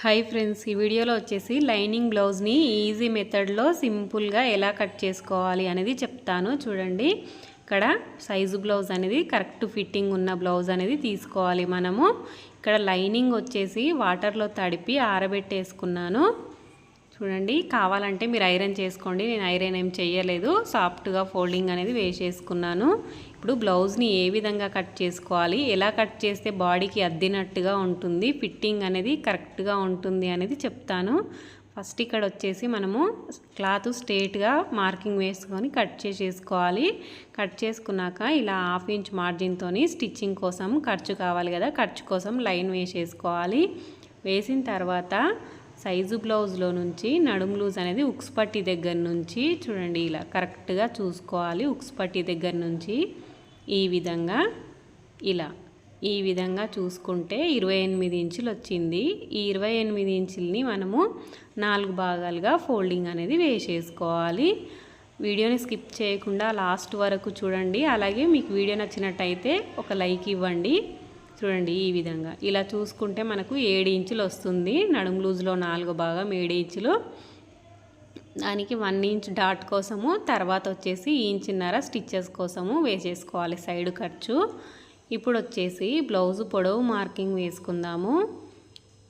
Hi friends ఈ వీడియోలో వచ్చేసి లైనింగ్ బ్లౌజ్ని ఈజీ మెథడ్లో సింపుల్గా ఎలా కట్ చేసుకోవాలి అనేది చెప్తాను. చూడండి ఇక్కడ సైజు బ్లౌజ్ అనేది కరెక్ట్ ఫిట్టింగ్ ఉన్న బ్లౌజ్ అనేది తీసుకోవాలి మనము. ఇక్కడ లైనింగ్ వచ్చేసి వాటర్లో తడిపి ఆరబెట్టేసుకున్నాను. చూడండి కావాలంటే మీరు ఐరన్ చేసుకోండి నేను ఐరన్ ఏం చేయలేదు సాఫ్ట్గా ఫోల్డింగ్ అనేది వేసేసుకున్నాను. ఇప్పుడు బ్లౌజ్ని ఏ విధంగా కట్ చేసుకోవాలి ఎలా కట్ చేస్తే బాడీకి అద్దినట్టుగా ఉంటుంది ఫిట్టింగ్ అనేది కరెక్ట్గా ఉంటుంది అనేది చెప్తాను. ఫస్ట్ ఇక్కడ వచ్చేసి మనము క్లాత్ స్ట్రేట్గా మార్కింగ్ వేసుకొని కట్ చేసేసుకోవాలి కట్ చేసుకున్నాక ఇలా హాఫ్ ఇంచ్ మార్జిన్తో స్టిచ్చింగ్ కోసం ఖర్చు కావాలి కదా ఖర్చు కోసం లైన్ వేసేసుకోవాలి. వేసిన తర్వాత సైజు బ్లౌజ్లో నుంచి నడుము లూజ్ అనేది ఉక్స్ పట్టి దగ్గర నుంచి చూడండి ఇలా కరెక్ట్గా చూసుకోవాలి ఉక్స్ పట్టి దగ్గర నుంచి. ఈ విధంగా ఇలా ఈ విధంగా చూసుకుంటే ఇరవై ఎనిమిది ఇంచులు వచ్చింది. ఈ ఇరవై ఎనిమిది ఇంచుల్ని మనము నాలుగు భాగాలుగా ఫోల్డింగ్ అనేది వేసేసుకోవాలి. వీడియోని స్కిప్ చేయకుండా లాస్ట్ వరకు చూడండి. అలాగే మీకు వీడియో నచ్చినట్టయితే ఒక లైక్ ఇవ్వండి. చూడండి ఈ విధంగా. ఇలా చూసుకుంటే మనకు ఏడు ఇంచులు వస్తుంది. నడుము లూజ్లో నాలుగు భాగం ఏడు ఇంచులు. దానికి వన్ ఇంచ్ డాట్ కోసము తర్వాత వచ్చేసి ఇంచున్నర స్టిచ్చెస్ కోసము వేసేసుకోవాలి సైడ్ ఖర్చు. ఇప్పుడు వచ్చేసి బ్లౌజ్ పొడవు మార్కింగ్ వేసుకుందాము.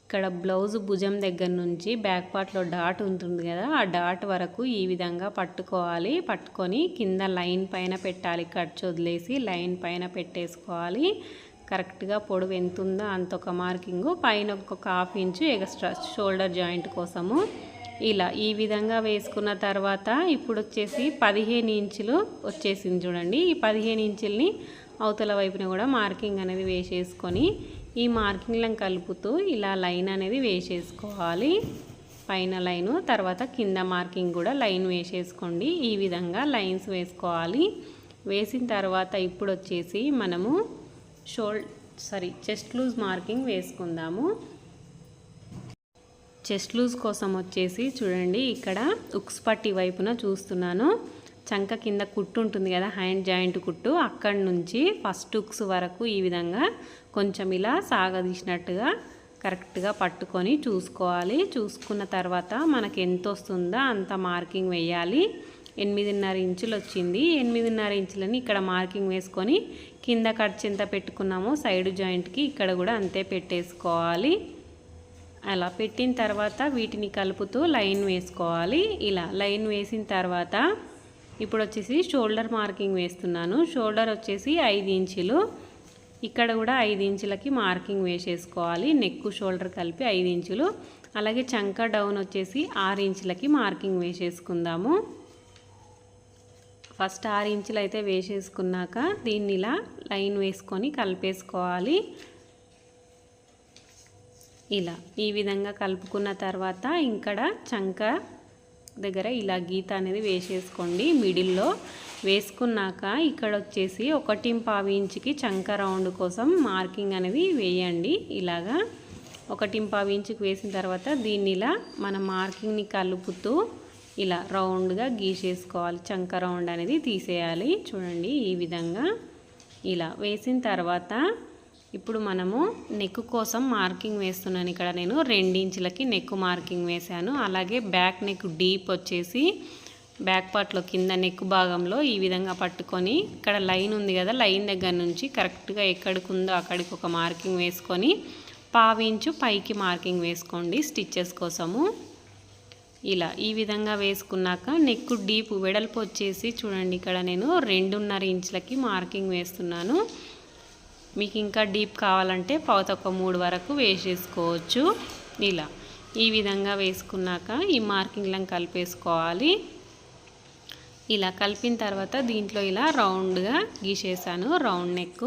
ఇక్కడ బ్లౌజ్ భుజం దగ్గర నుంచి బ్యాక్ పార్ట్లో డాట్ ఉంటుంది కదా ఆ డాట్ వరకు ఈ విధంగా పట్టుకోవాలి. పట్టుకొని కింద లైన్ పైన పెట్టాలి ఖర్చు వదిలేసి లైన్ పైన పెట్టేసుకోవాలి. కరెక్ట్గా పొడవు ఎంత ఉందో అంత ఒక మార్కింగ్ పైన ఒక half inch extra shoulder joint కోసము. ఇలా ఈ విధంగా వేసుకున్న తర్వాత ఇప్పుడు వచ్చేసి పదిహేను ఇంచులు వచ్చేసింది చూడండి. ఈ పదిహేను ఇంచుల్ని అవతల వైపున కూడా మార్కింగ్ అనేది వేసేసుకొని ఈ మార్కింగ్లను కలుపుతూ ఇలా లైన్ అనేది వేసేసుకోవాలి. పైన లైను తర్వాత కింద మార్కింగ్ కూడా లైన్ వేసేసుకోండి. ఈ విధంగా లైన్స్ వేసుకోవాలి. వేసిన తర్వాత ఇప్పుడు వచ్చేసి మనము షోల్ సారీ చెస్ట్ లూజ్ మార్కింగ్ వేసుకుందాము. చెస్ట్ లూజ్ కోసం వచ్చేసి చూడండి ఇక్కడ ఉక్స్ పట్టి వైపున చూస్తున్నాను. చంక కింద కుట్టు ఉంటుంది కదా హ్యాండ్ జాయింట్ కుట్టు అక్కడి నుంచి ఫస్ట్ ఉక్స్ వరకు ఈ విధంగా కొంచెం ఇలా సాగదీసినట్టుగా కరెక్ట్గా పట్టుకొని చూసుకోవాలి. చూసుకున్న తర్వాత మనకి ఎంత వస్తుందో అంత మార్కింగ్ వేయాలి. ఎనిమిదిన్నర ఇంచులు వచ్చింది. ఎనిమిదిన్నర ఇంచులని ఇక్కడ మార్కింగ్ వేసుకొని కింద ఖర్చు ఎంత పెట్టుకున్నామో. సైడ్ జాయింట్కి ఇక్కడ కూడా అంతే పెట్టేసుకోవాలి. అలా పెట్టిన తర్వాత వీటిని కలుపుతూ లైన్ వేసుకోవాలి. ఇలా లైన్ వేసిన తర్వాత ఇప్పుడు వచ్చేసి షోల్డర్ మార్కింగ్ వేస్తున్నాను. షోల్డర్ వచ్చేసి ఐదు ఇంచులు. ఇక్కడ కూడా ఐదు ఇంచులకి మార్కింగ్ వేసేసుకోవాలి. నెక్ షోల్డర్ కలిపి ఐదు ఇంచులు. అలాగే చంక డౌన్ వచ్చేసి ఆరు ఇంచులకి మార్కింగ్ వేసేసుకుందాము. ఫస్ట్ ఆరు ఇంచులు అయితే వేసేసుకున్నాక దీన్ని ఇలా లైన్ వేసుకొని కలిపేసుకోవాలి. ఇలా ఈ విధంగా కలుపుకున్న తర్వాత ఇక్కడ చంక దగ్గర ఇలా గీత అనేది వేసేసుకోండి. మిడిల్లో వేసుకున్నాక ఇక్కడ వచ్చేసి ఒకటి పావు ఇంచుకి చంక రౌండ్ కోసం మార్కింగ్ అనేది వేయండి. ఇలాగా ఒకటి పావు ఇంచుకి వేసిన తర్వాత దీన్ని ఇలా మన మార్కింగ్ని కలుపుతూ ఇలా రౌండ్గా గీసేసుకోవాలి. చంక రౌండ్ అనేది తీసేయాలి. చూడండి ఈ విధంగా ఇలా వేసిన తర్వాత ఇప్పుడు మనము నెక్ కోసం మార్కింగ్ వేస్తున్నాను. ఇక్కడ నేను రెండించులకి నెక్ మార్కింగ్ వేశాను. అలాగే బ్యాక్ నెక్ డీప్ వచ్చేసి బ్యాక్ పార్ట్లో కింద నెక్ భాగంలో ఈ విధంగా పట్టుకొని ఇక్కడ లైన్ ఉంది కదా లైన్ దగ్గర నుంచి కరెక్ట్గా ఎక్కడికి ఉందో అక్కడికి ఒక మార్కింగ్ వేసుకొని పావించు పైకి మార్కింగ్ వేసుకోండి స్టిచ్చెస్ కోసము. ఇలా ఈ విధంగా వేసుకున్నాక నెక్ డీప్ వెడల్పు వచ్చేసి చూడండి ఇక్కడ నేను రెండున్నర ఇంచులకి మార్కింగ్ వేస్తున్నాను. మీకు ఇంకా డీప్ కావాలంటే ఒక మూడు వరకు వేసేసుకోవచ్చు. ఇలా ఈ విధంగా వేసుకున్నాక ఈ మార్కింగ్లను కలిపేసుకోవాలి. ఇలా కలిపిన తర్వాత దీంట్లో ఇలా రౌండ్గా గీసేసాను రౌండ్ నెక్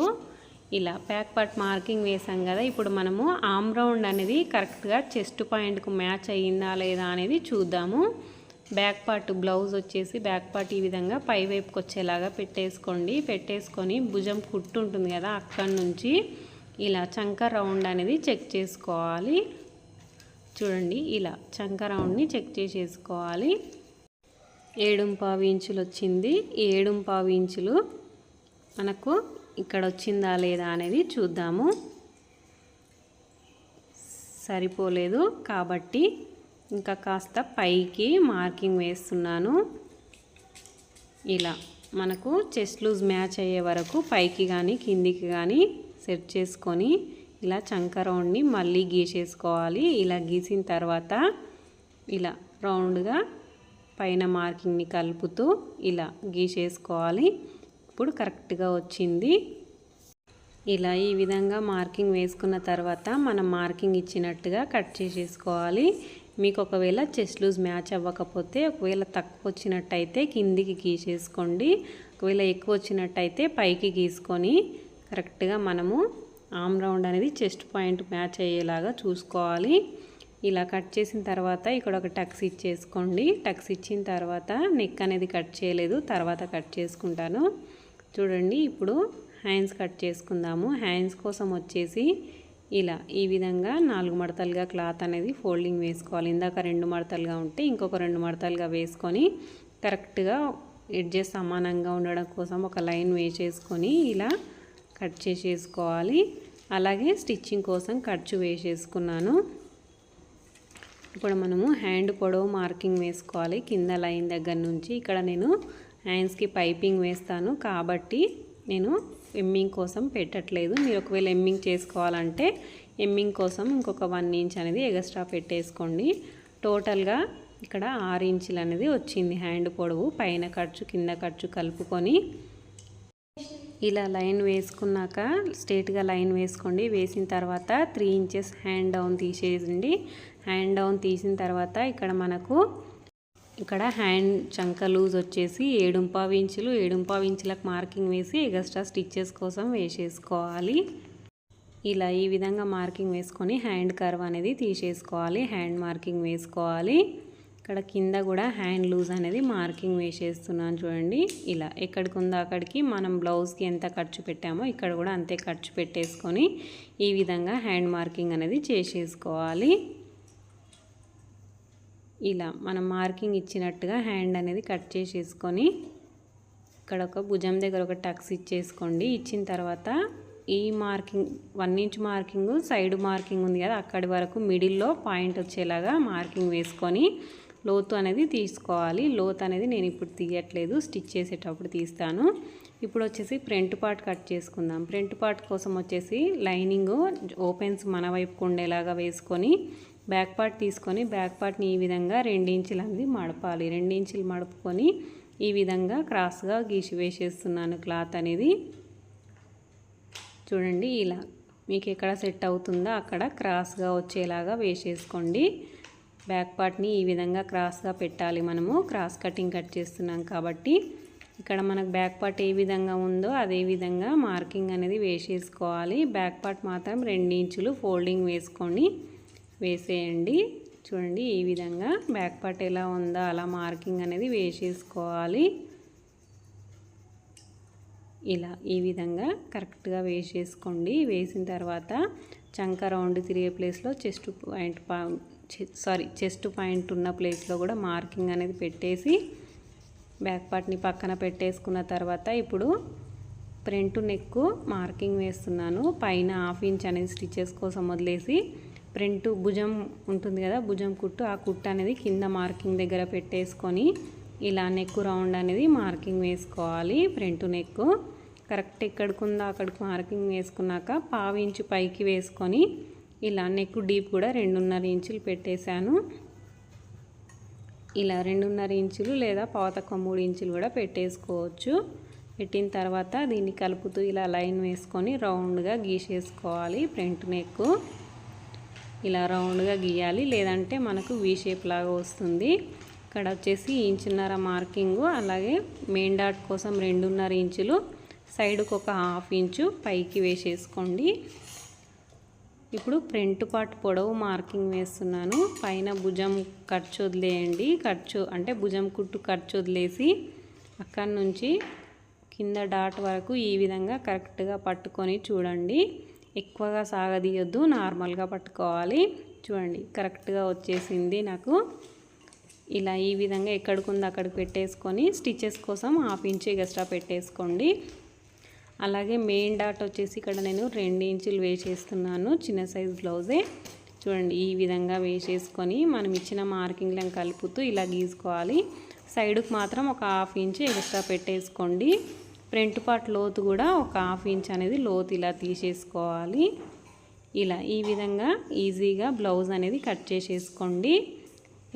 ఇలా ప్యాక్ పార్ట్ మార్కింగ్ వేసాం కదా ఇప్పుడు మనము ఆమ్ రౌండ్ అనేది కరెక్ట్గా చెస్ట్ పాయింట్కు మ్యాచ్ అయ్యిందా లేదా అనేది చూద్దాము. బ్యాక్ పార్ట్ బ్లౌజ్ వచ్చేసి బ్యాక్ పార్ట్ ఈ విధంగా పై వైపుకి వచ్చేలాగా పెట్టేసుకోండి. పెట్టేసుకొని భుజం కుట్టు ఉంటుంది కదా అక్కడి నుంచి ఇలా చంక రౌండ్ అనేది చెక్ చేసుకోవాలి. చూడండి ఇలా చంక రౌండ్ని చెక్ చేసేసుకోవాలి. ఏడుంపావు ఇంచులు వచ్చింది. ఏడుంపావు ఇంచులు మనకు ఇక్కడ వచ్చిందా లేదా అనేది చూద్దాము. సరిపోలేదు కాబట్టి ఇంకా కాస్త పైకి మార్కింగ్ వేస్తున్నాను. ఇలా మనకు చెస్ట్ లూజ్ మ్యాచ్ అయ్యే వరకు పైకి కానీ కిందికి కానీ సెట్ చేసుకొని ఇలా చంక రౌండ్ని మళ్ళీ గీసేసుకోవాలి. ఇలా గీసిన తర్వాత ఇలా రౌండ్గా పైన మార్కింగ్ని కలుపుతూ ఇలా గీసేసుకోవాలి. ఇప్పుడు కరెక్ట్గా వచ్చింది. ఇలా ఈ విధంగా మార్కింగ్ వేసుకున్న తర్వాత మనం మార్కింగ్ ఇచ్చినట్టుగా కట్ చేసేసుకోవాలి. మీకు ఒకవేళ చెస్ట్ లూజ్ మ్యాచ్ అవ్వకపోతే ఒకవేళ తక్కువ వచ్చినట్టయితే కిందికి గీసేసుకోండి. ఒకవేళ ఎక్కువ వచ్చినట్టయితే పైకి గీసుకొని కరెక్ట్గా మనము ఆమ్ రౌండ్ అనేది చెస్ట్ పాయింట్ మ్యాచ్ అయ్యేలాగా చూసుకోవాలి. ఇలా కట్ చేసిన తర్వాత ఇక్కడ ఒక టక్స్ ఇచ్చేసుకోండి. టక్స్ ఇచ్చిన తర్వాత నెక్ అనేది కట్ చేయలేదు. తర్వాత కట్ చేసుకుంటాను. చూడండి ఇప్పుడు హ్యాండ్స్ కట్ చేసుకుందాము. హ్యాండ్స్ కోసం వచ్చేసి ఇలా ఈ విధంగా నాలుగు మడతలుగా క్లాత్ అనేది ఫోల్డింగ్ వేసుకోవాలి. ఇందాక రెండు మడతలుగా ఉంటే ఇంకొక రెండు మడతలుగా వేసుకొని కరెక్ట్గా ఎడ్జెస్ సమానంగా ఉండడం కోసం ఒక లైన్ వేసేసుకొని ఇలా కట్ చేసేసుకోవాలి. అలాగే స్టిచ్చింగ్ కోసం ఖర్చు వేసేసుకున్నాను. ఇప్పుడు మనము హ్యాండ్ పొడవు మార్కింగ్ వేసుకోవాలి. కింద లైన్ దగ్గర నుంచి ఇక్కడ నేను హ్యాండ్స్కి పైపింగ్ వేస్తాను. కాబట్టి నేను ఎమ్మింగ్ కోసం పెట్టట్లేదు. మీరు ఒకవేళ ఎమ్మింగ్ చేసుకోవాలంటే ఎమ్మింగ్ కోసం ఇంకొక వన్ ఇంచ్ అనేది ఎగస్ట్రా పెట్టేసుకోండి. టోటల్గా ఇక్కడ ఆరు ఇంచులు అనేది వచ్చింది హ్యాండ్ పొడవు. పైన ఖర్చు కింద ఖర్చు కలుపుకొని ఇలా లైన్ వేసుకున్నాక స్ట్రేట్గా లైన్ వేసుకోండి. వేసిన తర్వాత త్రీ ఇంచెస్ హ్యాండ్ డౌన్ తీసేయండి. హ్యాండ్ డౌన్ తీసిన తర్వాత ఇక్కడ మనకు ఇక్కడ హ్యాండ్ చంక లూజ్ వచ్చేసి ఏడుంపావు ఇంచులు ఏడుంపావు ఇంచులకు మార్కింగ్ వేసి ఎగస్ట్రా స్టిచ్చెస్ కోసం వేసేసుకోవాలి. ఇలా ఈ విధంగా మార్కింగ్ వేసుకొని హ్యాండ్ కర్వ్ అనేది తీసేసుకోవాలి హ్యాండ్ మార్కింగ్ వేసుకోవాలి. ఇక్కడ కింద కూడా హ్యాండ్ లూజ్ అనేది మార్కింగ్ వేసేస్తున్నాను చూడండి. ఇలా ఎక్కడికి ఉందో అక్కడికి మనం బ్లౌజ్కి ఎంత ఖర్చు పెట్టామో ఇక్కడ కూడా అంతే ఖర్చు పెట్టేసుకొని ఈ విధంగా హ్యాండ్ మార్కింగ్ అనేది చేసేసుకోవాలి. ఇలా మనం మార్కింగ్ ఇచ్చినట్టుగా హ్యాండ్ అనేది కట్ చేసేసుకొని ఇక్కడ ఒక భుజం దగ్గర ఒక టక్స్ ఇచ్చేసుకోండి. ఇచ్చిన తర్వాత ఈ marking one inch marking side marking ఉంది కదా అక్కడి వరకు మిడిల్లో పాయింట్ వచ్చేలాగా మార్కింగ్ వేసుకొని లోతు అనేది తీసుకోవాలి. లోతు అనేది నేను ఇప్పుడు తీయట్లేదు స్టిచ్ చేసేటప్పుడు తీస్తాను. ఇప్పుడు వచ్చేసి ఫ్రంట్ పార్ట్ కట్ చేసుకుందాం. ఫ్రంట్ పార్ట్ కోసం వచ్చేసి లైనింగ్ ఓపెన్స్ మన వైపుకు ఉండేలాగా వేసుకొని బ్యాక్ పార్ట్ తీసుకొని బ్యాక్ పార్ట్ని ఈ విధంగా రెండించులు అనేది మడపాలి. ఇంచులు మడుపుకొని ఈ విధంగా క్రాస్గా గీసి వేసేస్తున్నాను క్లాత్ అనేది. చూడండి ఇలా మీకు ఎక్కడ సెట్ అవుతుందో అక్కడ క్రాస్గా వచ్చేలాగా వేసేసుకోండి. బ్యాక్ పార్ట్ని ఈ విధంగా క్రాస్గా పెట్టాలి మనము. క్రాస్ కటింగ్ కట్ చేస్తున్నాం కాబట్టి ఇక్కడ మనకు బ్యాక్ పార్ట్ ఏ విధంగా ఉందో అదే విధంగా మార్కింగ్ అనేది వేసేసుకోవాలి. బ్యాక్ పార్ట్ మాత్రం రెండు ఇంచులు ఫోల్డింగ్ వేసుకొని వేసేయండి. చూడండి ఈ విధంగా బ్యాక్ పార్ట్ ఎలా ఉందో అలా మార్కింగ్ అనేది వేసేసుకోవాలి. ఇలా ఈ విధంగా కరెక్ట్గా వేసేసుకోండి. వేసిన తర్వాత చంక రౌండ్ తిరిగే ప్లేస్లో chest point sorry chest point ఉన్న ప్లేస్లో కూడా మార్కింగ్ అనేది పెట్టేసి బ్యాక్ పార్ట్ని పక్కన పెట్టేసుకున్న తర్వాత ఇప్పుడు ఫ్రంట్ నెక్ మార్కింగ్ వేస్తున్నాను. పైన హాఫ్ ఇంచ్ అనేది స్టిచెస్ కోసం వదిలేసి ఫ్రంట్ భుజం ఉంటుంది కదా భుజం కుట్టు ఆ కుట్టు అనేది కింద మార్కింగ్ దగ్గర పెట్టేసుకొని ఇలా నెక్ రౌండ్ అనేది మార్కింగ్ వేసుకోవాలి ఫ్రంట్ నెక్ కరెక్ట్ ఎక్కడికి ఉందో అక్కడికి మార్కింగ్ వేసుకున్నాక పావు ఇంచు పైకి వేసుకొని ఇలా నెక్ డీప్ కూడా రెండున్నర ఇంచులు పెట్టేశాను. ఇలా రెండున్నర ఇంచులు లేదా పాతక మూడు ఇంచులు కూడా పెట్టేసుకోవచ్చు. పెట్టిన తర్వాత దీన్ని కలుపుతూ ఇలా లైన్ వేసుకొని రౌండ్గా గీసేసుకోవాలి ఫ్రంట్ నెక్ ఇలా రౌండ్గా గీయాలి. లేదంటే మనకు వీ షేప్ లాగా వస్తుంది. ఇక్కడ వచ్చేసి ఇంచున్నర మార్కింగు అలాగే మెయిన్ డాట్ కోసం రెండున్నర ఇంచులు సైడ్కి ఒక హాఫ్ ఇంచు పైకి వేసేసుకోండి. ఇప్పుడు ఫ్రంట్ పార్ట్ పొడవు మార్కింగ్ వేస్తున్నాను. పైన భుజం ఖర్చు వదిలేయండి. ఖర్చు అంటే భుజం కుట్టు ఖర్చు వదిలేసి అక్కడి నుంచి కింద డాట్ వరకు ఈ విధంగా కరెక్ట్గా పట్టుకొని చూడండి. ఎక్కువగా సాగదీయొద్దు నార్మల్గా పట్టుకోవాలి. చూడండి కరెక్ట్గా వచ్చేసింది నాకు. ఇలా ఈ విధంగా ఎక్కడికి అక్కడికి పెట్టేసుకొని స్టిచెస్ కోసం హాఫ్ ఇంచ్ ఎక్స్ట్రా పెట్టేసుకోండి. అలాగే మెయిన్ డాట్ వచ్చేసి ఇక్కడ నేను రెండు ఇంచులు వేసేస్తున్నాను చిన్న సైజ్ బ్లౌజే. చూడండి ఈ విధంగా వేసేసుకొని మనం ఇచ్చిన మార్కింగ్లను కలుపుతూ ఇలా గీసుకోవాలి. సైడ్కి మాత్రం ఒక హాఫ్ ఇంచ్ ఎక్స్ట్రా పెట్టేసుకోండి. ఫ్రంట్ పార్ట్ లోతు కూడా ఒక హాఫ్ ఇంచ్ అనేది లోతు ఇలా తీసేసుకోవాలి. ఇలా ఈ విధంగా ఈజీగా బ్లౌజ్ అనేది కట్ చేసేసుకోండి.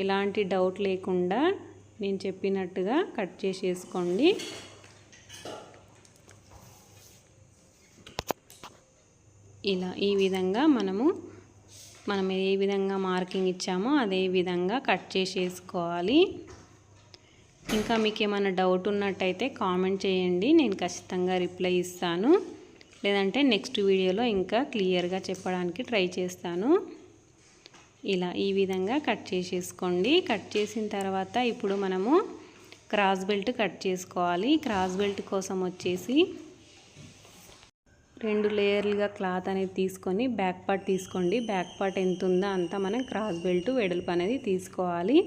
ఎలాంటి డౌట్ లేకుండా నేను చెప్పినట్టుగా కట్ చేసేసుకోండి. ఇలా ఈ విధంగా మనము మనం ఏ విధంగా మార్కింగ్ ఇచ్చామో అదే విధంగా కట్ చేసేసుకోవాలి. ఇంకా మీకు ఏమైనా డౌట్ ఉన్నట్టయితే కామెంట్ చేయండి. నేను ఖచ్చితంగా రిప్లై ఇస్తాను. లేదంటే నెక్స్ట్ వీడియోలో ఇంకా క్లియర్గా చెప్పడానికి ట్రై చేస్తాను. ఇలా ఈ విధంగా కట్ చేసేసుకోండి. కట్ చేసిన తర్వాత ఇప్పుడు మనము క్రాస్ బెల్ట్ కట్ చేసుకోవాలి. క్రాస్ బెల్ట్ కోసం వచ్చేసి రెండు లేయర్లుగా క్లాత్ అనేది తీసుకొని బ్యాక్ పార్ట్ తీసుకోండి. బ్యాక్ పార్ట్ ఎంత ఉందో అంతా మనం క్రాస్ బెల్ట్ వెడల్పు అనేది తీసుకోవాలి.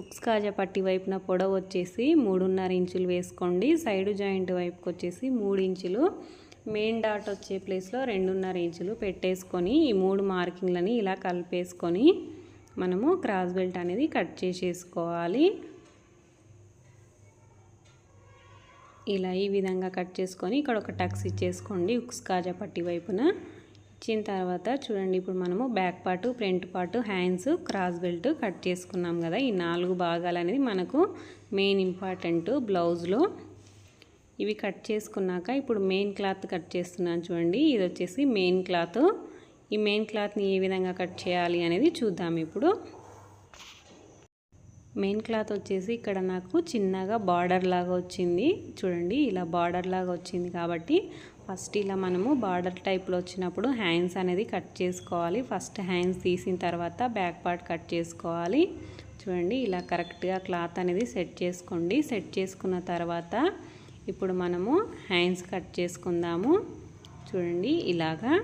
ఉక్స్ కాజా పట్టి వైపున పొడవు వచ్చేసి మూడున్నర ఇంచులు వేసుకోండి. సైడ్ జాయింట్ వైపుకి వచ్చేసి మూడు ఇంచులు. మెయిన్ డాట్ వచ్చే ప్లేస్లో రెండున్నర ఇంచులు పెట్టేసుకొని ఈ మూడు మార్కింగ్లని ఇలా కలిపేసుకొని మనము క్రాస్ బెల్ట్ అనేది కట్ చేసేసుకోవాలి. ఇలా ఈ విధంగా కట్ చేసుకొని ఇక్కడ ఒక టక్స్ ఇచ్చేసుకోండి ఉక్స్ కాజా పట్టి వైపున. ఇచ్చిన తర్వాత చూడండి ఇప్పుడు మనము back part front part hands cross belt cut చేసుకున్నాం కదా. ఈ నాలుగు భాగాలు అనేది మనకు మెయిన్ ఇంపార్టెంట్ బ్లౌజ్లో. ఇవి కట్ చేసుకున్నాక ఇప్పుడు మెయిన్ క్లాత్ కట్ చేస్తున్నాను చూడండి. ఇది వచ్చేసి మెయిన్ క్లాత్. ఈ మెయిన్ క్లాత్ని ఏ విధంగా కట్ చేయాలి అనేది చూద్దాం ఇప్పుడు. మెయిన్ క్లాత్ వచ్చేసి ఇక్కడ నాకు చిన్నగా బార్డర్ లాగా వచ్చింది. చూడండి ఇలా బార్డర్ లాగా వచ్చింది కాబట్టి ఫస్ట్ ఇలా మనము బార్డర్ టైప్లో వచ్చినప్పుడు హ్యాండ్స్ అనేది కట్ చేసుకోవాలి. ఫస్ట్ హ్యాండ్స్ తీసిన తర్వాత బ్యాక్ పార్ట్ కట్ చేసుకోవాలి. చూడండి ఇలా కరెక్ట్గా క్లాత్ అనేది సెట్ చేసుకోండి. సెట్ చేసుకున్న తర్వాత ఇప్పుడు మనము హ్యాండ్స్ కట్ చేసుకుందాము. చూడండి ఇలాగా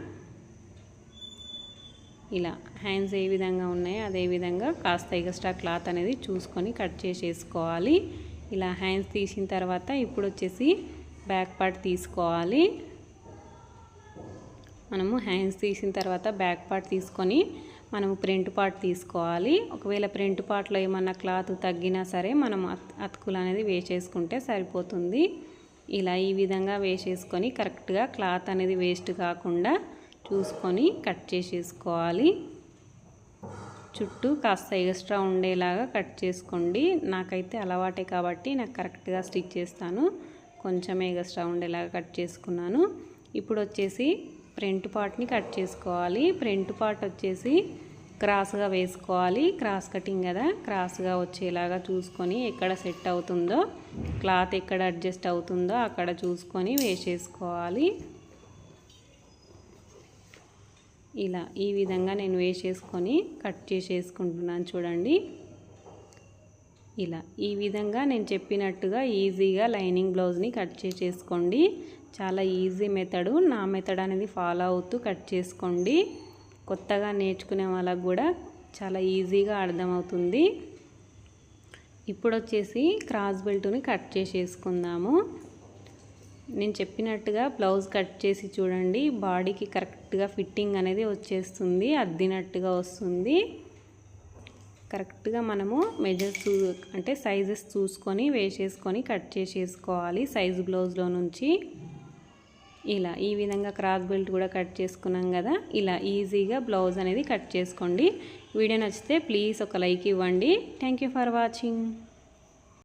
ఇలా హ్యాండ్స్ ఏ విధంగా ఉన్నాయో అదే విధంగా కాస్త ఎగస్ట్రా క్లాత్ అనేది చూసుకొని కట్ చేసేసుకోవాలి. ఇలా హ్యాండ్స్ తీసిన తర్వాత ఇప్పుడు వచ్చేసి బ్యాక్ పార్ట్ తీసుకోవాలి. మనము హ్యాండ్స్ తీసిన తర్వాత బ్యాక్ పార్ట్ తీసుకొని మనము ప్రింట్ పార్ట్ తీసుకోవాలి. ఒకవేళ ప్రింట్ పార్ట్లో ఏమన్నా క్లాత్ తగ్గినా సరే మనం అతుకులు అనేది వేసేసుకుంటే సరిపోతుంది. ఇలా ఈ విధంగా వేసేసుకొని కరెక్ట్గా క్లాత్ అనేది వేస్ట్ కాకుండా చూసుకొని కట్ చేసేసుకోవాలి. చుట్టూ కాస్త ఎక్స్ట్రా ఉండేలాగా కట్ చేసుకోండి. నాకైతే అలవాటే కాబట్టి నాకు కరెక్ట్గా స్టిచ్ చేస్తాను. కొంచెం ఎక్స్ట్రా ఉండేలాగా కట్ చేసుకున్నాను. ఇప్పుడు వచ్చేసి ఫ్రంట్ పార్ట్ని కట్ చేసుకోవాలి. ఫ్రంట్ పార్ట్ వచ్చేసి క్రాస్గా వేసుకోవాలి. క్రాస్ కటింగ్ కదా క్రాస్గా వచ్చేలాగా చూసుకొని ఎక్కడ సెట్ అవుతుందో క్లాత్ ఎక్కడ అడ్జస్ట్ అవుతుందో అక్కడ చూసుకొని వేసేసుకోవాలి. ఇలా ఈ విధంగా నేను వేసేసుకొని కట్ చేసేసుకుంటున్నాను చూడండి. ఇలా ఈ విధంగా నేను చెప్పినట్టుగా ఈజీగా లైనింగ్ బ్లౌజ్ని కట్ చేసేసుకోండి. చాలా ఈజీ మెథడు. నా మెథడ్ అనేది ఫాలో అవుతూ కట్ చేసుకోండి. కొత్తగా నేర్చుకునే వాళ్ళకు కూడా చాలా ఈజీగా అర్థమవుతుంది. ఇప్పుడు వచ్చేసి క్రాస్ బెల్ట్ని కట్ చేసేసుకుందాము. నేను చెప్పినట్టుగా బ్లౌజ్ కట్ చేసి చూడండి. బాడీకి కరెక్ట్గా ఫిట్టింగ్ అనేది వచ్చేస్తుంది అద్దినట్టుగా వస్తుంది. కరెక్ట్గా మనము మెజర్స్ అంటే సైజెస్ చూసుకొని వేసేసుకొని కట్ చేసేసుకోవాలి సైజు బ్లౌజ్లో నుంచి. ఇలా ఈ విధంగా క్రాస్ బెల్ట్ కూడా కట్ చేసుకున్నాం కదా. ఇలా ఈజీగా బ్లౌజ్ అనేది కట్ చేసుకోండి. వీడియో నచ్చితే ప్లీజ్ ఒక లైక్ ఇవ్వండి. Thank for watching.